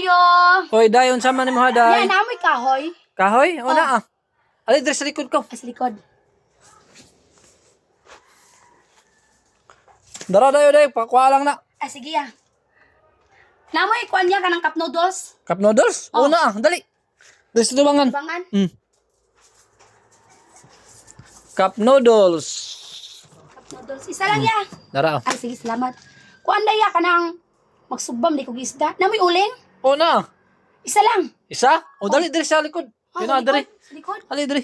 kayo. Hoy, day, unsa man mo ha, day? Yan, amoy kahoy. Kahoy? O na ah. Ali, dres likod ko. Ah, Sa likod. Dara dayo, day. Pakuha lang na. Ah, sige ah. Namoy, kuan niya ka ng cup noodles. Cup noodles? Oh. na ah. Dali. Dres sa tubangan. Bangan. Hmm. Cup noodles. Cup noodles. Isa lang ya. Dara ah. Ay, sige, salamat. Kuan da ya ka ng magsubam di kog isda. Namoy uling. O na. Isa lang. Isa? O dali, dres sa likod. Ah, Yun na, sa dali. Sa likod. Ali, dali.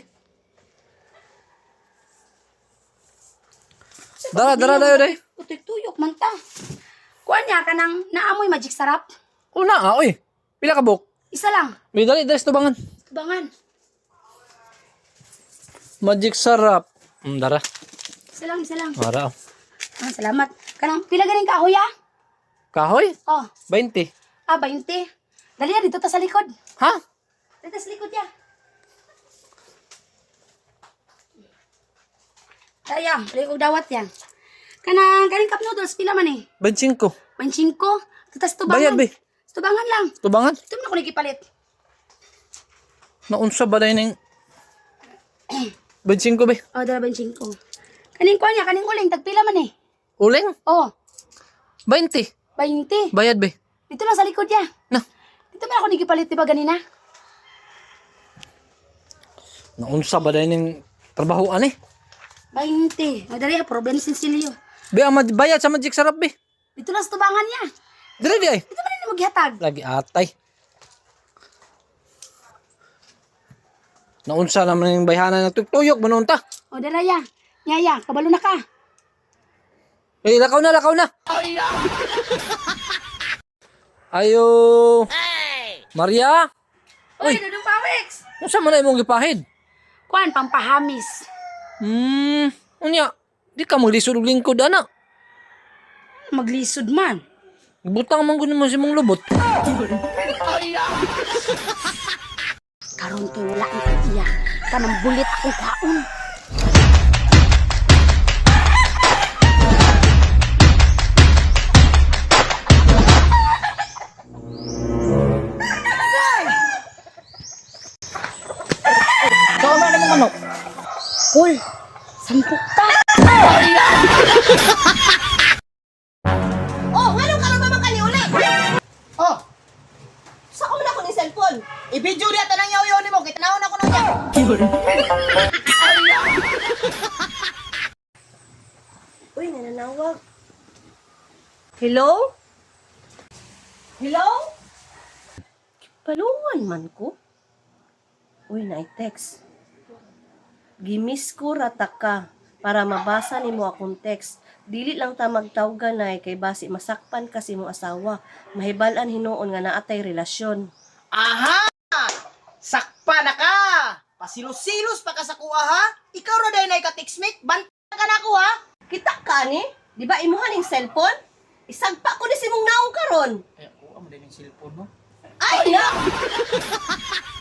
Dara, dara dayo, day. Tuyok-tuyok man ta. Kuan niya ka ng naamoy magic sarap. O na ah, oy. Pila ka buk? Isa lang. May dali, dres tubangan. Bangan. Magic sarap. Hmm, dara. Isa lang, isa lang. Dara. ah. Ah, salamat. Kanang pila ganing kahoy ah? Kahoy? Oh, 20. Ah, 20. Dali ya, dito ta sa likod. Ha? Dito sa likod ya. Daya, balik og dawat yan. Kanang kaning cup noodles pila man eh. 25. Mansin ko. Tatas tubangan. Bayad, be. Tubangan lang. Tubangan? Ito na ko nagipalit. Naunsa ba dahil ng... 25 be? Oh, dala mansin ko. Kaning kuan niya, kaning uling, tagpila man eh. Uling? Oh, 20. 20. Bayad be? Dito lang sa likod niya. Na. Dito man ako nagipalit, di ba ganina? Naunsa ba dahil ng trabahoan eh? 20. Madali ah, problem sinsilyo. Be, ang mad- bayad sa magic sarap be. Dito lang sa tubangan niya. Dire di ay. Dito man ni maghatag. Lagi atay. Naunsa naman yung bayhanan ng tuyok, manunta. O, daraya. Yaya, kabalo na ka. Eh, lakaw na, lakaw na. Ayo. Maria, Uy, Dudong Pawix. unsa man na imong gipahid? Kuan, pampahamis. Hmm, unya, di ka maglisod og lingkod ana. Maglisod man. Butang man gud mo si mong lubot. Karon kay wala ang iya. Kanang bulit akong kaon. Saan man mo manok? Kul, sampuk ta. Oh, ngano ka ba makaliuli? Oh. Sa ko man ako ni cellphone. I-video niya tanang yaw-yaw nimo kay tanawon ako nung yan. Uy, nananawag. Hello? Hello? Palungan man ko. Uy, na-text. Gimis ko rata ka para mabasa nimo akong text. Dili lang ta magtawgan na kay basi masakpan kasi mong asawa. Mahibalan hinuon nga naatay relasyon. Aha! Sakpa na ka! Pasilos-silos pa ka sa kuha ha? Ikaw na dahil na ika-textmate? Banta ka na ako ha? Kita ka ni? Di ba imuhan ning cellphone? Isagpa ko ni si mong naong karon. Eh, ako ang din yung cellphone mo. Ay na!